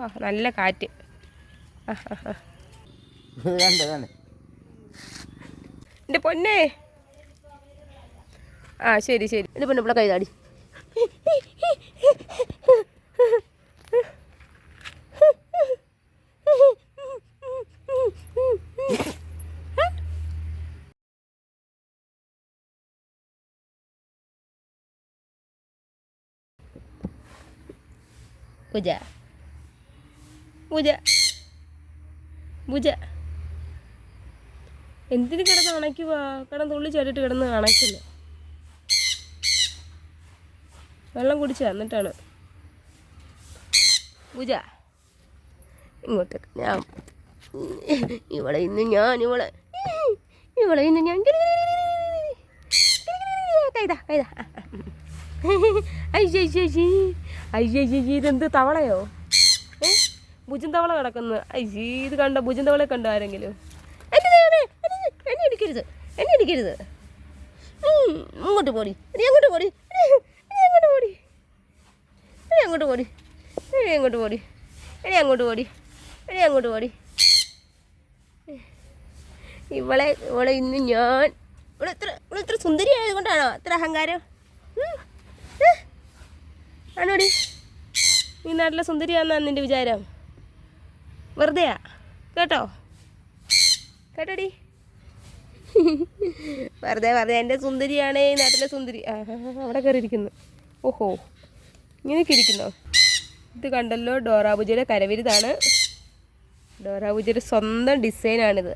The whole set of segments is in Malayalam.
ആ, നല്ല കാറ്റ്. എന്റെ പൊന്നേ. ആ ശരി ശരി. എന്റെ പൊന്നെ ഇവിടെ കൈതാടി പൂജ. പൂജ. പൂജ. എന്തിന് കിടന്ന് അണയ്ക്കുക കിടന്ന് തുള്ളി ചേട്ടിട്ട് കിടന്ന് അണയ്ക്കില്ല വെള്ളം കുടിച്ച എന്നിട്ടാണ് പൂജ. ഇങ്ങോട്ടേക്ക് ഞാൻ. ഇവിടെ ഇന്ന് ഞാൻ ഇവിടെ. ഇവിടെ ഇന്ന് ഞാൻ കൈതാ കൈതാ. അയ്യേ അയ്യേ ഇതെന്ത് തവളയോ ഭുജൻ തവള കിടക്കുന്നു അയ്യേ ഇത് കണ്ട ഭുജൻ തവളെ കണ്ടോ ആരെങ്കിലും? എന്നെ ദൈവമേ, എന്നെ- ഉം, ഇങ്ങോട്ട് പോടി. നീ അങ്ങോട്ട് പോടി. നീ അങ്ങോട്ട് പോടി. നീ അങ്ങോട്ട് പോടി. നീ അങ്ങോട്ട് പോടി. നീ അങ്ങോട്ട് പോടി. നീ അങ്ങോട്ട് പോടി. ഇവളെ ഇവളെ ഇന്ന് ഞാൻ ഇവിടെ ഇത്ര ഇവിടെ ഇത്ര സുന്ദരി ആയതുകൊണ്ടാണോ ഇത്ര അഹങ്കാരം? ആണോടി? നീ നാട്ടിലെ സുന്ദരിയാന്നാ നിന്റെ വിചാരം? വെറുതെയാ. കേട്ടോ? കേട്ടോടി? വെറുതെ വെറുതെ. എന്റെ സുന്ദരിയാണ് ഈ നാട്ടിലെ സുന്ദരി. അവിടെ കയറിയിരിക്കുന്നു. ഓഹോ. ഇങ്ങനെയൊക്കെ ഇരിക്കുന്നോ? ഇത് കണ്ടല്ലോ ഡോറാബുജയുടെ കരവിരുതാണ്. ഡോറാബുജിയുടെ സ്വന്തം ഡിസൈനാണിത്.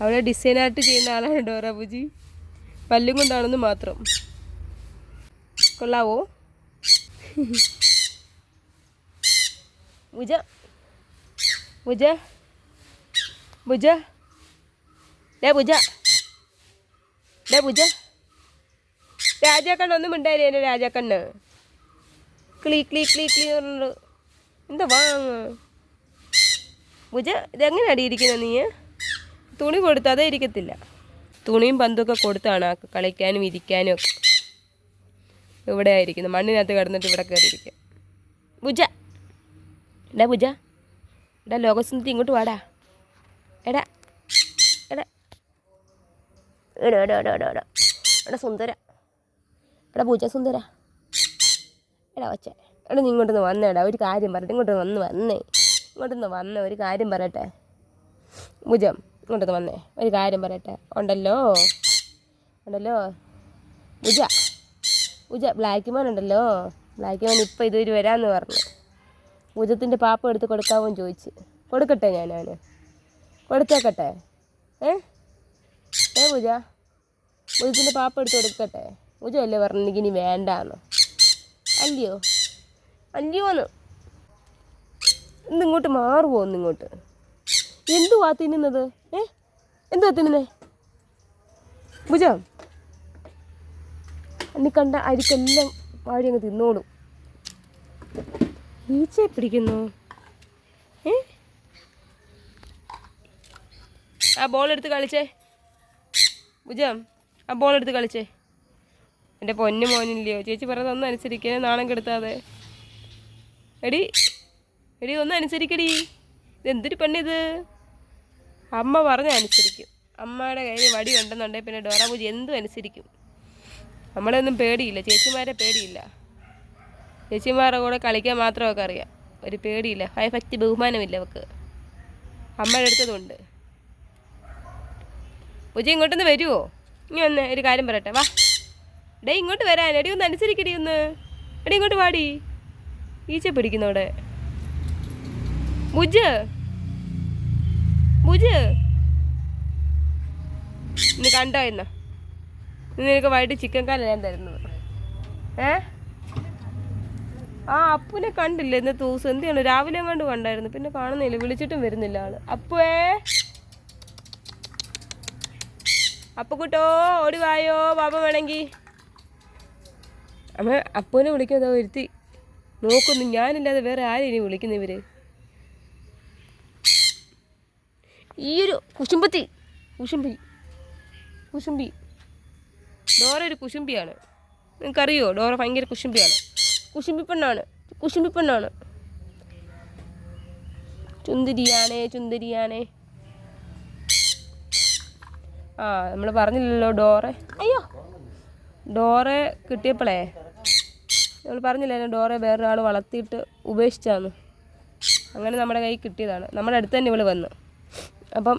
അവിടെ ഡിസൈനായിട്ട് ചെയ്യുന്ന ആളാണ് ഡോറാബുജി പല്ലും കൊണ്ടാണെന്ന് മാത്രം. കൊള്ളാവോ? ഭുജ ഭുജ ഭുജ ഡേ ഭുജ ഡേ ഭുജ രാജാക്കണ്ണ ഒന്നും മിണ്ടായില്ല എന്റെ രാജാക്കണ്ണ്? ക്ലീ ക്ലീ ക്ലീ ക്ലീ പറഞ്ഞിട്ട്. എന്താ വാങ്ങ ഭുജ ഇതെങ്ങനെ അടിയിരിക്കുന്നത് നീ? തുണി കൊടുത്താതെ ഇരിക്കത്തില്ല. തുണിയും പന്തൊക്കെ കൊടുത്താണ് ആ കളിക്കാനും ഇരിക്കാനും ഒക്കെ. ഇവിടെ ആയിരിക്കുന്നത് മണ്ണിനകത്ത് കിടന്നിട്ട് ഇവിടെ കയറിയിരിക്കുക. ഭുജ ഡേ ഭുജ എടാ ലോകസുന്ദരി ഇങ്ങോട്ട് വാടാ. എടാ എടാ. എടാ എടാ എടാ എടാ എടാ. സുന്ദര. എടാ പൂജ സുന്ദര. എടാ വച്ച. എടാ നീ ഇങ്ങോട്ടൊന്ന് വന്നേടാ ഒരു കാര്യം പറയട്ടെ. ഇങ്ങോട്ടൊന്ന് വന്ന് വന്നേ. ഇങ്ങോട്ടൊന്ന് വന്ന് ഒരു കാര്യം പറയട്ടെ. ഭുജം ഇങ്ങോട്ടൊന്ന് വന്നേ. ഒരു കാര്യം പറയട്ടെ. ഉണ്ടല്ലോ? ഉണ്ടല്ലോ? ഭുജ ഭുജ ബ്ലാക്ക് മോൻ ഉണ്ടല്ലോ? ബ്ലാക്ക് മോൻ ഇപ്പം ഇതുവരെ വരാമെന്ന് പറഞ്ഞു. ഭുജത്തിന്റെ പാപ്പ എടുത്ത് കൊടുക്കാമോ ചോദിച്ച്. കൊടുക്കട്ടെ ഞാൻ അവന് കൊടുത്തേക്കട്ടെ. ഏ? ഏ പൂജ പൂജത്തിന്റെ പാപ്പ എടുത്ത് കൊടുക്കട്ടെ. പൂജ അല്ലേ പറഞ്ഞെങ്കിൽ ഇനി വേണ്ടാന്ന്. അല്ലയോ? അല്ലയോന്ന് ഇന്നിങ്ങോട്ട് മാറുമോ ഒന്നിങ്ങോട്ട് എന്തുവാ തിന്നുന്നത്? ഏ? എന്തുവാ തിന്നുന്നേ? ഭുജ അന്നി കണ്ട അരിക്കെല്ലാം വാഴി അങ്ങ് തിന്നോളും. ഈച്ചയെ പിടിക്കുന്നു. ആ ബോൾ എടുത്ത് കളിച്ചേ. ഭുജം ആ ബോൾ എടുത്ത് കളിച്ചേ. എന്റെ പൊന്നു മോനില്ലയോ. ചേച്ചി പറയുന്നത് ഒന്ന് അനുസരിക്കേ നാണം കെടുത്താതെ. എടി എടി ഒന്ന് അനുസരിക്കടി. ഇതെന്തൊരു പെണ്ണിത്? അമ്മ പറഞ്ഞ അനുസരിക്കും. അമ്മയുടെ കയ്യിൽ വടി ഉണ്ടെന്നുണ്ടെങ്കിൽ പിന്നെ ഡോറ പൂജ എന്തും അനുസരിക്കും. നമ്മളെ ഒന്നും പേടിയില്ല. ചേച്ചിമാരെ പേടിയില്ല. ചേച്ചിമാരുടെ കൂടെ കളിക്കാൻ മാത്രമൊക്കെ അറിയാം. ഒരു പേടിയില്ല. ഭയഭക്തി ബഹുമാനമില്ല അവൾക്ക്. അമ്മയുടെ അടുത്തതുണ്ട് ഉജ ഇങ്ങോട്ടൊന്ന് വരുമോ ഇനി ഒന്ന് ഒരു കാര്യം പറയട്ടെ. വാ. ഡേ ഇങ്ങോട്ട് വരാൻ. എടി ഒന്ന് അനുസരിക്കടി ഒന്ന്. എടി ഇങ്ങോട്ട് വാടി. ഈച്ച പിടിക്കുന്നവിടെ ബുജ് ബുജ് ഇന്ന് കണ്ടോ ഇന്ന്? നിനക്ക് വൈകിട്ട് ചിക്കൻ കാലം ഞാൻ തരുന്നത്? ഏ? ആ അപ്പുനെ കണ്ടില്ല ഇന്ന് ദിവസം എന്ത് ചെയ്യണം? രാവിലെ കണ്ട് കണ്ടായിരുന്നു. പിന്നെ കാണുന്നില്ല. വിളിച്ചിട്ടും വരുന്നില്ല ആൾ. അപ്പുവേ. അപ്പുക്കുട്ടോ ഓടി വായോ പാപ്പ വേണമെങ്കിൽ അമ്മ അപ്പുവിനെ വിളിക്കുന്നത് വരുത്തി. നോക്കുന്നു. ഞാനില്ലാതെ വേറെ ആരും ഇനി വിളിക്കുന്ന ഇവർ? ഈയൊരു ഒരു കുശുമ്പത്തി. കുശുമ്പി. കുശുമ്പി. ഡോറ ഒരു കുശുമ്പിയാണ്. നിങ്ങൾക്കറിയോ ഡോറ ഭയങ്കര കുശുമ്പിയാണ്. കുശുമ്പി പെണ്ണാണ്. കുശുമ്പി പെണ്ണാണ്. ചുന്തിരിയാണേ ചുന്തിരിയാണേ. ആ നമ്മൾ പറഞ്ഞില്ലല്ലോ ഡോറെ. അയ്യോ. ഡോറെ കിട്ടിയപ്പോഴേ നമ്മൾ പറഞ്ഞില്ലായിരുന്നു ഡോറെ വേറൊരാൾ വളർത്തിയിട്ട് ഉപേക്ഷിച്ചാന്ന്. അങ്ങനെ നമ്മുടെ കയ്യിൽ കിട്ടിയതാണ്. നമ്മുടെ അടുത്ത് തന്നെ ഇവൾ വന്നു. അപ്പം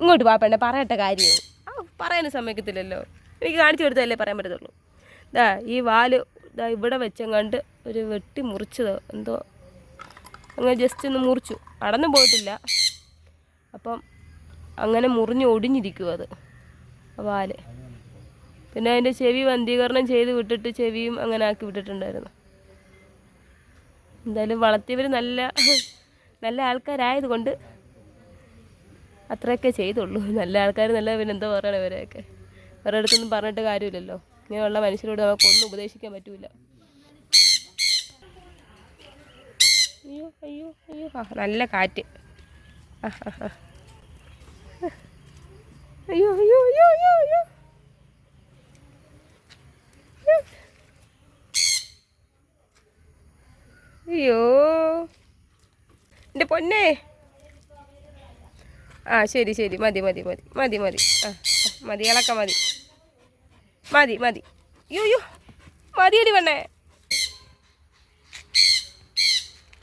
ഇങ്ങോട്ട് പാപ്പേണ്ട പറയട്ടെ കാര്യവും ആ പറയാൻ സമ്മതിക്കത്തില്ലല്ലോ എനിക്ക് കാണിച്ചു കൊടുത്തതല്ലേ പറയാൻ പറ്റത്തുള്ളൂ. ഇതാ ഈ വാൽ ദാ ഇവിടെ വെച്ചെങ്ങാണ്ട് ഒരു വെട്ടി മുറിച്ചത് എന്തോ. അങ്ങനെ ജസ്റ്റ് ഒന്ന് മുറിച്ചു. അടന്നു പോയിട്ടില്ല. അപ്പം അങ്ങനെ മുറിഞ്ഞ് ഒടിഞ്ഞിരിക്കും അത്. വാൽ. പിന്നെ അതിന്റെ ചെവി വന്ധീകരണം ചെയ്ത് വിട്ടിട്ട് ചെവിയും അങ്ങനെ ആക്കി വിട്ടിട്ടുണ്ടായിരുന്നു. എന്തായാലും വളർത്തിയവർ നല്ല നല്ല ആൾക്കാരായതുകൊണ്ട് അത്രയൊക്കെ ചെയ്തുള്ളൂ. നല്ല ആൾക്കാർ നല്ല പിന്നെ എന്താ പറയണ ഇവരെയൊക്കെ? വേറെ അടുത്തൊന്നും പറഞ്ഞിട്ട് കാര്യമില്ലല്ലോ. ഇങ്ങനെയുള്ള മനുഷ്യരോട് നമുക്കൊന്നും ഉപദേശിക്കാൻ പറ്റൂല. അയ്യോ അയ്യോ അയ്യോ. ആ നല്ല കാറ്റ്. അയ്യോ അയ്യോ അയ്യോ അയ്യോ അയ്യോ. അയ്യോ. എന്റെ പൊന്നേ. ആ ശരി ശരി. മതി മതി മതി. മതി മതി. ആ, മതി ഇളക്ക മതി. മതി മതി അയ്യോ മതിയടി വേണേ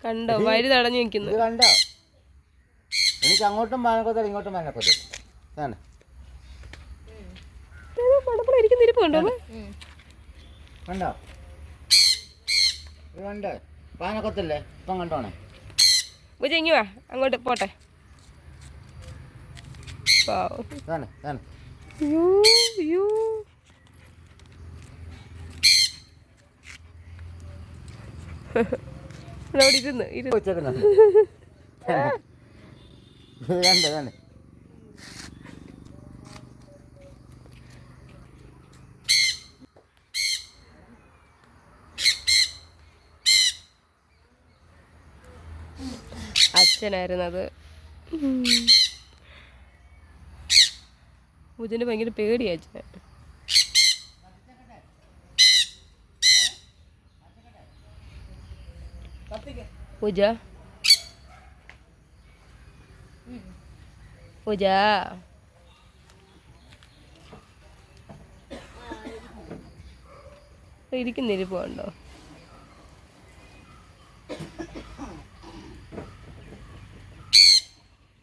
കണ്ടോ വഴി തടഞ്ഞു നിൽക്കുന്നു കണ്ടോ എനിക്ക് അങ്ങോട്ടും പാനക്കത്തില്ല ഇങ്ങോട്ടും അതാണ് ഇരിക്കുന്ന ഇരിപ്പുണ്ടോ കണ്ടോ കണ്ടോ പാനക്കത്തില്ലേ ഇപ്പം കണ്ടോണേ പൂജ ഇങ്ങി വാ അങ്ങോട്ട് പോട്ടെ അയ്യോ അയ്യോ അവിടെ ഇരുന്ന് ഇരുന്ന്. അച്ഛനായിരുന്നത്. പൂജന് ഭയങ്കര പേടിയാ അച്ഛനെ പൂജ പൂജ ഇരിക്കുന്നിരിപ്പുണ്ടോ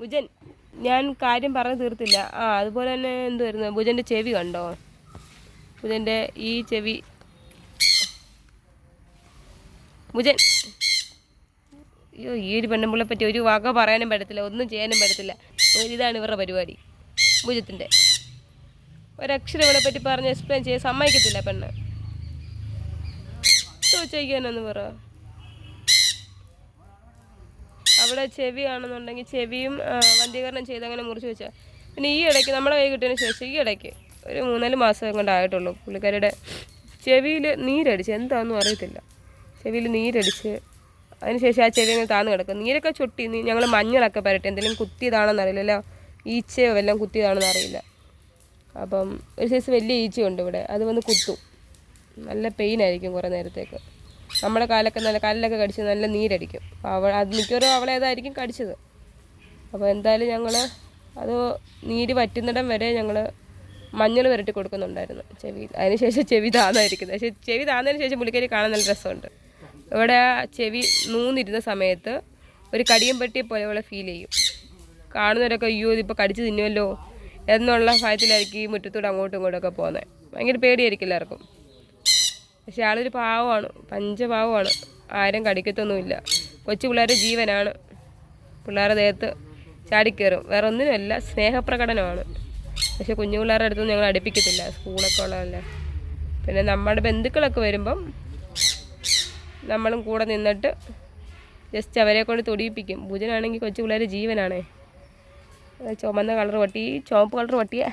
ഭുജൻ ഞാൻ കാര്യം പറഞ്ഞു തീർത്തില്ല. ആ അതുപോലെ തന്നെ എന്തുവായിരുന്നു? ഭുജന്റെ ചെവി കണ്ടോ? ഭുജന്റെ ഈ ചെവി. ഭുജൻ അയ്യോ ഈ ഒരു പെണ്ണുമ്പിളെ പറ്റി ഒരു വക പറയാനും പറ്റത്തില്ല ഒന്നും ചെയ്യാനും പറ്റത്തില്ല. ഇതാണ് ഇവരുടെ പരിപാടി ഭുജത്തിന്റെ ഒരക്ഷരം ഇവളെ പറ്റി പറഞ്ഞ് എക്സ്പ്ലെയിൻ ചെയ്യാൻ സമ്മതിക്കത്തില്ല പെണ്ണ്. ചോദിച്ചയക്കാനൊന്ന് പറ. അവിടെ ചെവിയാണെന്നുണ്ടെങ്കിൽ ചെവിയും ആ, വന്ധീകരണം ചെയ്ത് അങ്ങനെ മുറിച്ച് വെച്ചാൽ പിന്നെ ഈ ഇടയ്ക്ക് നമ്മളെ കൈ കിട്ടിയതിന് ശേഷം ഈ ഇടയ്ക്ക് ഒരു മൂന്നാൽ മാസം കൊണ്ടായിട്ടുള്ളൂ പുള്ളിക്കാരിയുടെ ചെവിയിൽ നീരടിച്ച് എന്താണെന്നും അറിയത്തില്ല. ചെവിയിൽ നീരടിച്ച് അതിനുശേഷം ആ ചെടി ഇങ്ങനെ താന്ന് കിടക്കും നീരൊക്കെ ചൊട്ടി ഞങ്ങൾ മഞ്ഞളൊക്കെ പരട്ടെ. എന്തെങ്കിലും കുത്തിയതാണെന്ന് അറിയില്ലല്ലോ ഈച്ചയോ വല്ലതും കുത്തിയതാണെന്ന് അറിയില്ല. അപ്പം ഒരു സൈസ് വലിയ ഈച്ചയുണ്ട് ഇവിടെ. അത് വന്ന് കുത്തും. നല്ല പെയിൻ ആയിരിക്കും കുറേ നേരത്തേക്ക്. നമ്മുടെ കാലൊക്കെ നല്ല കല്ലൊക്കെ കടിച്ച് നല്ല നീരടിക്കും. അവൾ അത് മിക്കവാറും അവളേതായിരിക്കും കടിച്ചത്. അപ്പോൾ എന്തായാലും ഞങ്ങൾ അത് നീര് വറ്റുന്നിടം വരെ ഞങ്ങൾ മഞ്ഞൾ പുരട്ടി കൊടുക്കുന്നുണ്ടായിരുന്നു ചെവിയിൽ. അതിനുശേഷം ചെവി താന്നായിരിക്കുന്നത് പക്ഷേ ചെവി താന്നതിന് ശേഷം പുള്ളിക്കാരി കാണാൻ നല്ല രസമുണ്ട്. ഇവിടെ ചെവി നൂന്നിരുന്ന സമയത്ത് ഒരു കടിയും പറ്റിയ പോലെ അവളെ ഫീൽ ചെയ്യും. കാണുന്നവരൊക്കെ അയ്യോ ഇതിപ്പോൾ കടിച്ച് തിന്നുമല്ലോ എന്നുള്ള ഭയത്തിലായിരിക്കും ഈ മുറ്റത്തൂടെ അങ്ങോട്ടും ഇങ്ങോട്ടും ഒക്കെ പോകുന്നത് ഭയങ്കര പേടിയായിരിക്കും എല്ലാവർക്കും. പക്ഷെ ആളൊരു പാവമാണ് പഞ്ചപാവമാണ്. ആരും കടിക്കത്തൊന്നുമില്ല. കൊച്ചു പിള്ളേരുടെ ജീവനാണ്. പിള്ളേരുടെ ദേഹത്ത് ചാടിക്കയറും വേറെ ഒന്നിനുമല്ല സ്നേഹപ്രകടനമാണ്. പക്ഷെ കുഞ്ഞു പിള്ളേരുടെ അടുത്തൊന്നും ഞങ്ങൾ അടുപ്പിക്കത്തില്ല സ്കൂളൊക്കെ ഉള്ളതല്ലേ. പിന്നെ നമ്മുടെ ബന്ധുക്കളൊക്കെ വരുമ്പം നമ്മളും കൂടെ നിന്നിട്ട് ജസ്റ്റ് അവരെ കൊണ്ട് തൊടിയിപ്പിക്കും. ഭുജനാണെങ്കിൽ കൊച്ചു പിള്ളേർ ജീവനാണേ. ചുമന്ന കളർ വട്ടി ചുവപ്പ് കളർ വട്ടിയ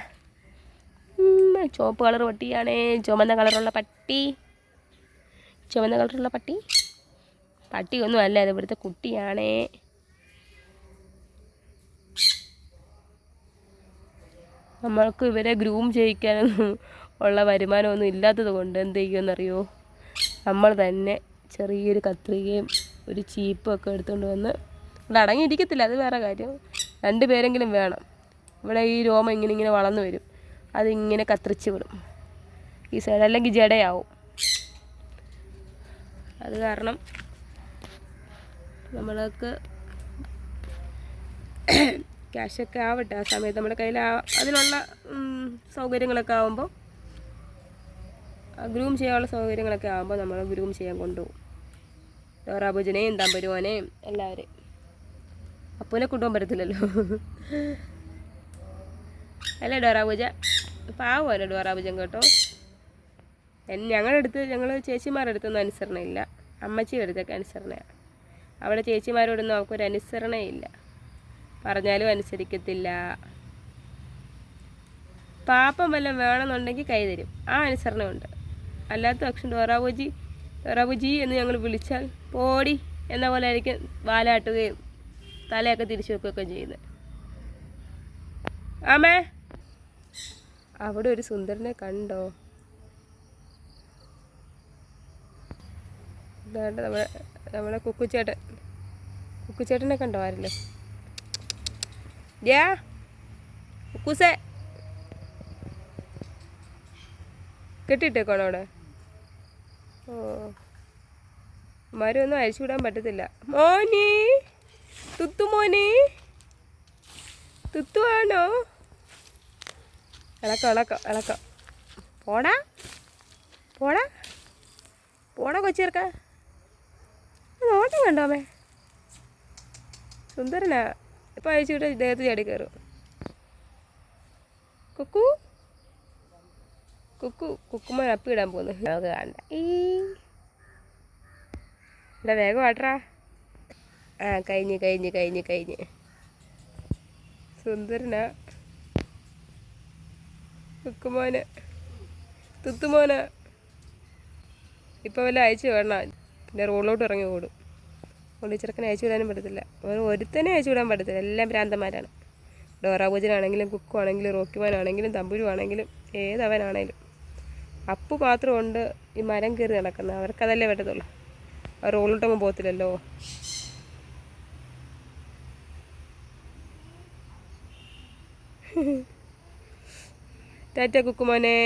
ചുവപ്പ് കളർ പട്ടിയാണേ. ചുമന്ന കളറുള്ള പട്ടി. ചുമന്ന കളറുള്ള പട്ടി. പട്ടിയൊന്നും അല്ല അത് ഇവിടുത്തെ കുട്ടിയാണേ. നമ്മൾക്ക് ഇവരെ ഗ്രൂം ചെയ്യിക്കാനൊന്നും ഉള്ള വരുമാനമൊന്നും ഇല്ലാത്തത് കൊണ്ട് എന്ത് ചെയ്യുമെന്നറിയോ? നമ്മൾ തന്നെ ചെറിയൊരു കത്രികയും ഒരു ചീപ്പും ഒക്കെ എടുത്തുകൊണ്ട് വന്ന് ഇവിടെ അടങ്ങിയിരിക്കത്തില്ല അത് വേറെ കാര്യം. രണ്ട് പേരെങ്കിലും വേണം. ഇവിടെ ഈ രോമം ഇങ്ങനെ ഇങ്ങനെ വളർന്നു വരും. അതിങ്ങനെ കത്രിച്ച് വിടും. ഈ സൈഡ് അല്ലെങ്കിൽ ജടയാവും. അത് കാരണം നമ്മൾക്ക് ക്യാഷൊക്കെ ആവട്ടെ ആ സമയത്ത് നമ്മുടെ കയ്യിൽ അതിനുള്ള സൗകര്യങ്ങളൊക്കെ ആകുമ്പോൾ ഗ്രൂം ചെയ്യാനുള്ള സൗകര്യങ്ങളൊക്കെ ആകുമ്പോൾ നമ്മൾ ഗ്രൂം ചെയ്യാൻ കൊണ്ടുപോകും. ഡോറാബുജനെയും തമ്പരുവാനെയും എല്ലാവരെയും. അപ്പൂനെ കൊണ്ടുപോകാൻ പറ്റത്തില്ലല്ലോ. അല്ലേ ഡോറാബുജ? പാവമല്ലോ ഡോറാബുജൻ കേട്ടോ? ഞങ്ങളുടെ അടുത്ത് ഞങ്ങൾ ചേച്ചിമാരുടെ അടുത്തൊന്നും അനുസരണയില്ല. അമ്മച്ചിയുടെ അടുത്തൊക്കെ അനുസരണയാണ്. അവിടെ ചേച്ചിമാരോടൊന്നും അവൾക്കൊരു അനുസരണയില്ല. പറഞ്ഞാലും അനുസരിക്കത്തില്ല. പാപ്പം വല്ലതും വേണമെന്നുണ്ടെങ്കിൽ കൈതരും ആ അനുസരണമുണ്ട്. അല്ലാത്ത പക്ഷം ഡോറാബുജി ഡോറാബുജി എന്ന് ഞങ്ങൾ വിളിച്ചാൽ പോടി എന്ന പോലെ ആയിരിക്കും വാലാട്ടുകയും തലയൊക്കെ തിരിച്ചു വെക്കുകയൊക്കെ ചെയ്യുന്നത്. ആമേ. അവിടെ ഒരു സുന്ദരനെ കണ്ടോ? ഇതാണ്ട് നമ്മുടെ നമ്മുടെ കുക്കുച്ചേട്ടൻ കുക്കുച്ചേട്ടനെ കണ്ടോ ആരല്ലേ ജാ കുക്കുസേ. കെട്ടിട്ടേക്കോണോ അവിടെ? ഓ. മരമൊന്നും അഴിച്ചു വിടാൻ പറ്റത്തില്ല. മോനി തുത്തു മോനി. തുത്തു ആണോ? ഇളക്കം ഇളക്കം ഇളക്കം. പോടാ പോടാ. പോടാ കൊച്ചിയർക്ക. നോട്ടം കണ്ടോ സുന്ദരനാ. ഇപ്പം അഴിച്ചു വിട്ട് ഇദ്ദേഹത്ത് ചാടി കയറും. കുക്കു. കുക്കു കുക്കുമ്മ അപ്പ് ഇടാൻ പോകുന്നു. നമുക്ക് കാണണ്ട ഈ. ഇവിടെ വേഗം ആട്രാ ആ കഴിഞ്ഞ് കഴിഞ്ഞ് കഴിഞ്ഞ് കഴിഞ്ഞ്. സുന്ദരനാ. കുക്കുമോന്. തുത്തുമോന്. ഇപ്പോൾ വല്ല അയച്ചു വേണം പിന്നെ റോഡിലോട്ട് ഇറങ്ങി ഓടും. അതുകൊണ്ട് ചെറുക്കനെ അയച്ചു വിടാനും പറ്റത്തില്ല. ഒരു ഒരുത്തനെ അയച്ചു വിടാൻ പറ്റത്തില്ല. എല്ലാം ഭ്രാന്തന്മാരാണ്. ഡോറാബുജനാണെങ്കിലും കുക്കു ആണെങ്കിലും റോക്കിമാനാണെങ്കിലും തമ്പുരു ആണെങ്കിലും ഏതവനാണേലും. അപ്പു മാത്രമുണ്ട് ഈ മരം കയറി നടക്കുന്നത് അവർക്കതല്ലേ പറ്റത്തുള്ളൂ. അവർ റോളിട്ടൊന്നും പോകത്തില്ലല്ലോ. ടാറ്റ കുക്കുമോനെ.